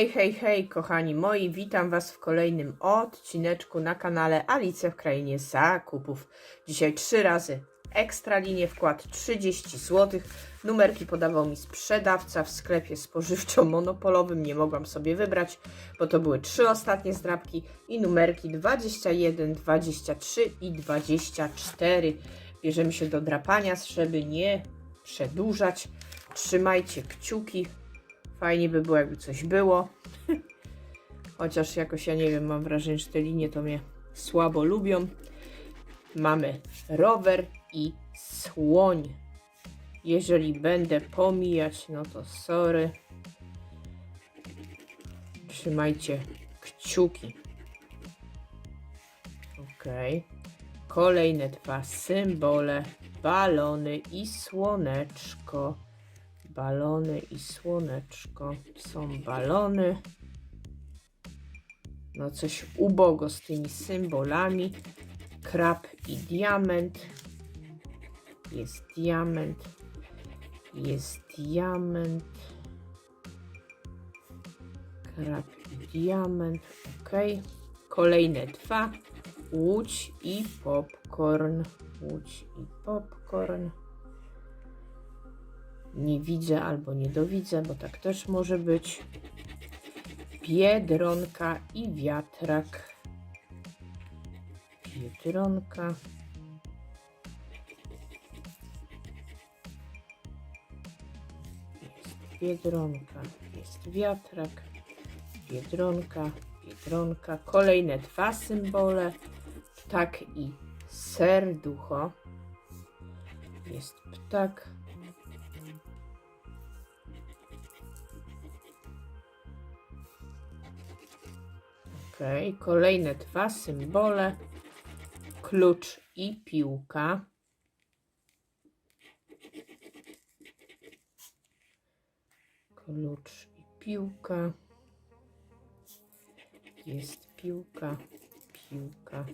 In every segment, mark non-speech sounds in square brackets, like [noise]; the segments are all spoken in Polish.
Hej, hej, hej, kochani moi, witam Was w kolejnym odcineczku na kanale Alicja w Krainie Zakupów. Dzisiaj trzy razy ekstra linię, wkład 30 zł. Numerki podawał mi sprzedawca w sklepie spożywczo-monopolowym. Nie mogłam sobie wybrać, bo to były trzy ostatnie zdrabki i numerki 21, 23 i 24. Bierzemy się do drapania, żeby nie przedłużać. Trzymajcie kciuki. Fajnie by było, jakby coś było. Chociaż jakoś ja nie wiem, mam wrażenie, że te linie to mnie słabo lubią. Mamy rower i słoń. Jeżeli będę pomijać, no to sorry. Trzymajcie kciuki. Ok. Kolejne dwa symbole. Balony i słoneczko. Balony i słoneczko. Są balony. No coś ubogo z tymi symbolami. Krab i diament. Jest diament. Jest diament. Krab i diament. Ok. Kolejne dwa. Łódź i popcorn. Łódź i popcorn. Nie widzę albo nie dowidzę, bo tak też może być. Biedronka i wiatrak. Biedronka. Jest biedronka, jest wiatrak. Biedronka, biedronka. Kolejne dwa symbole. Ptak i serducho. Jest ptak. Kolejne dwa symbole. Klucz i piłka. Klucz i piłka. Jest piłka, piłka.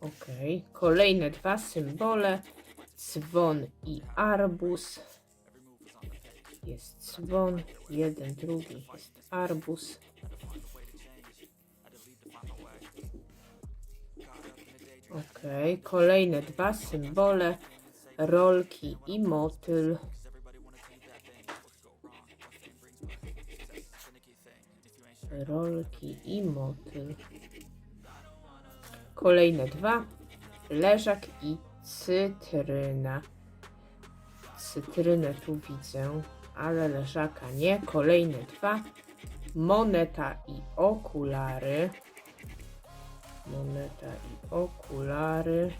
Ok, kolejne dwa symbole. Dzwon i arbus. Jest dzwon, jeden, drugi jest arbus. Ok, kolejne dwa symbole. Rolki i motyl. Rolki i motyl. Kolejne dwa. Leżak i cytryna. Cytrynę tu widzę, ale leżaka nie. Kolejne dwa. Moneta i okulary. Moneta i okulary.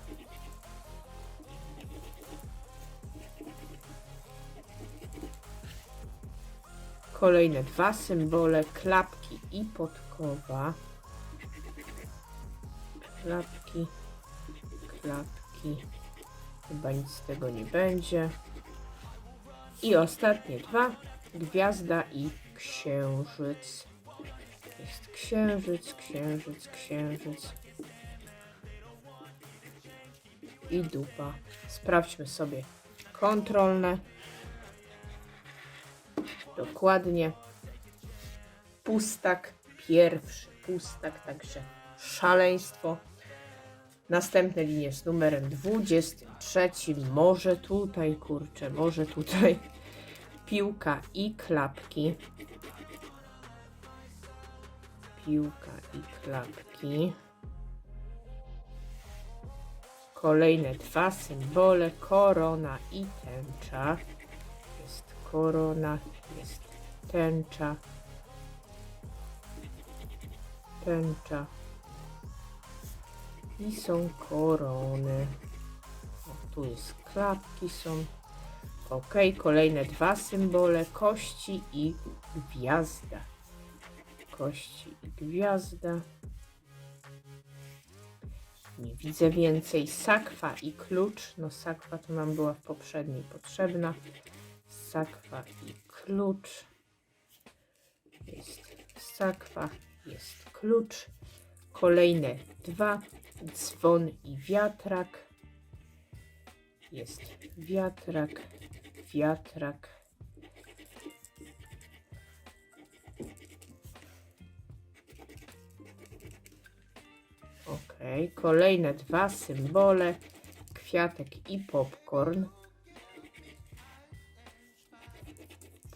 Kolejne dwa symbole. Klapki i podkowa. Klapki, klapki. Chyba nic z tego nie będzie. I ostatnie dwa. Gwiazda i księżyc. Jest księżyc, księżyc, księżyc. I dupa. Sprawdźmy sobie kontrolne. Dokładnie. Pustak pierwszy. Pustak, także szaleństwo. Następne linie z numerem 23. Może tutaj, kurczę, może tutaj. Piłka i klapki. Piłka i klapki. Kolejne dwa symbole. Korona i tęcza. Jest korona, jest tęcza. Tęcza. I są korony. O, tu jest klapki są. Ok, kolejne dwa symbole. Kości i gwiazda. Kości i gwiazda. Nie widzę więcej. Sakwa i klucz. No sakwa to nam była w poprzedniej potrzebna. Sakwa i klucz. Jest sakwa, jest klucz. Kolejne dwa. Dzwon i wiatrak. Jest wiatrak, wiatrak. Ok, kolejne dwa symbole, kwiatek i popcorn.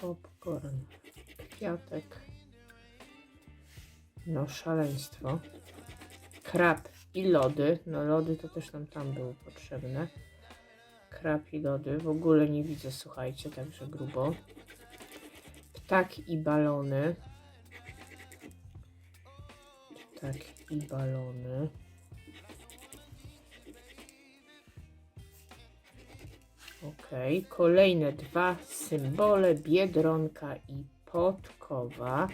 Popcorn, kwiatek. No szaleństwo. Krab i lody. No lody to też nam tam były potrzebne. Krab i lody. W ogóle nie widzę, słuchajcie, także grubo. Ptak i balony. Ptak i balony. Ok, kolejne dwa symbole, biedronka i podkowa.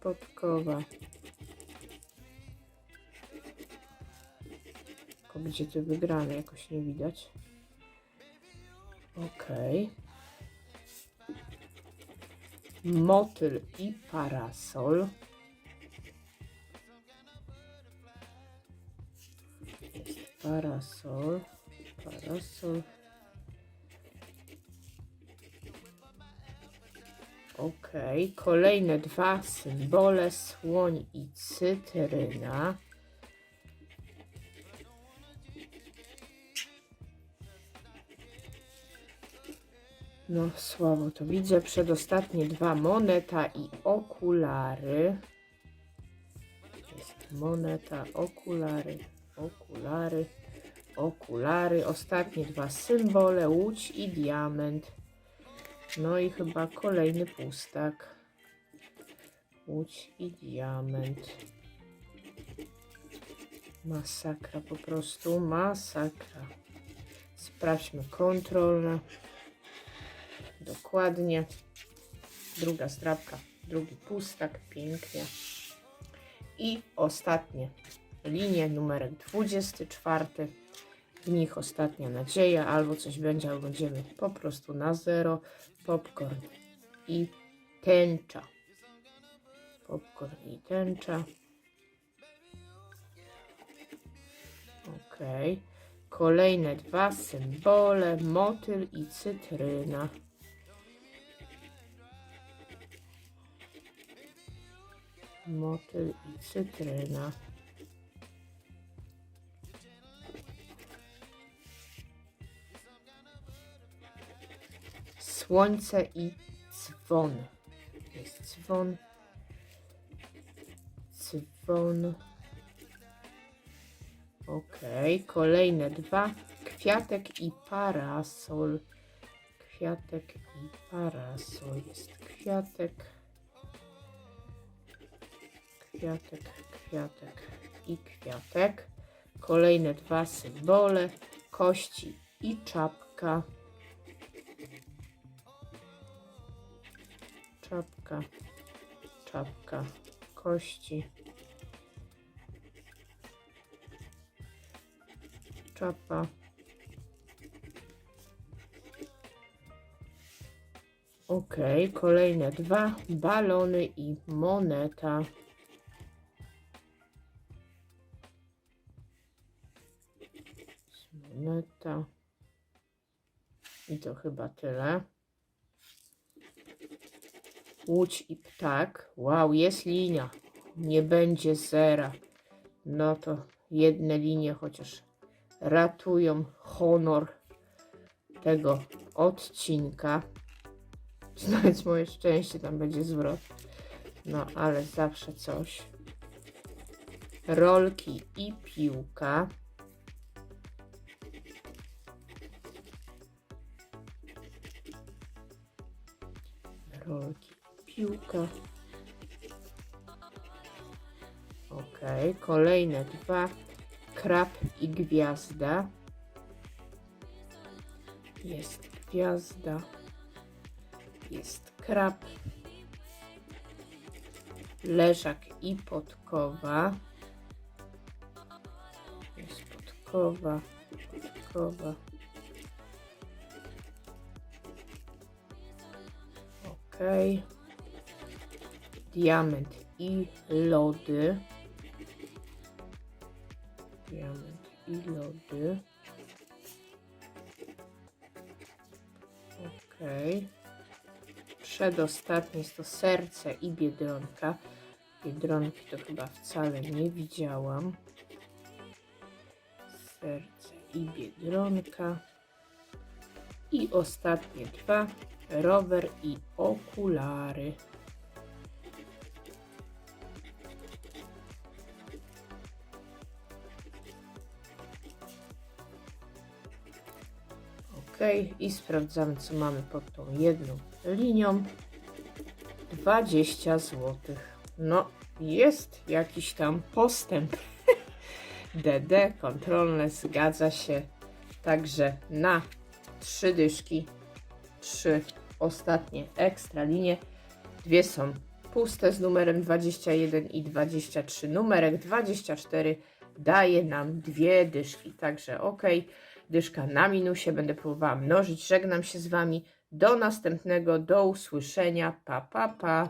Podkowa. Tylko gdzie te wygrane jakoś nie widać. Ok. Motyl i parasol. Parasol. Parasol. Ok, kolejne dwa symbole, słoń i cytryna. No słabo to widzę. Przedostatnie dwa moneta i okulary. Jest moneta, okulary, okulary, okulary. Ostatnie dwa symbole, łódź i diament. No i chyba kolejny pustak. Łódź i diament. Masakra po prostu, masakra. Sprawdźmy kontrolne. Dokładnie. Druga strapka, drugi pustak, pięknie. I ostatnie linie, numerek 24. W nich ostatnia nadzieja, albo coś będzie, albo będziemy po prostu na zero. Popcorn i tęcza. Popcorn i tęcza. Ok. Kolejne dwa symbole, motyl i cytryna. Motyl i cytryna. Słońce i dzwon. Jest dzwon. Dzwon. Ok, kolejne dwa. Kwiatek i parasol. Kwiatek i parasol. Jest kwiatek. Kwiatek, kwiatek i kwiatek. Kolejne dwa symbole. Kości i czapka. Czapka, czapka, kości. Czapa. Ok, kolejne dwa balony i moneta. Moneta. I to chyba tyle. Łódź i ptak. Wow, jest linia. Nie będzie zera. No to jedne linie chociaż ratują honor tego odcinka. Nawet moje szczęście tam będzie zwrot. No, ale zawsze coś. Rolki i piłka. Piłka. Ok, kolejne dwa. Krab i gwiazda. Jest gwiazda. Jest krab. Leżak i podkowa. Jest podkowa. Podkowa. Ok. Diament i lody. Diament i lody. Okej. Przedostatni jest to serce i biedronka. Biedronki to chyba wcale nie widziałam. Serce i biedronka. I ostatnie dwa. Rower i okulary. Ok, i sprawdzamy, co mamy pod tą jedną linią. 20 zł. No, jest jakiś tam postęp. [laughs] DD, kontrolne, zgadza się. Także na trzy dyszki, trzy ostatnie ekstra linie. Dwie są puste z numerem 21 i 23. Numerek 24 daje nam dwie dyszki. Także ok, dyszka na minusie. Będę próbowała mnożyć. Żegnam się z Wami. Do następnego, do usłyszenia. Pa, pa, pa.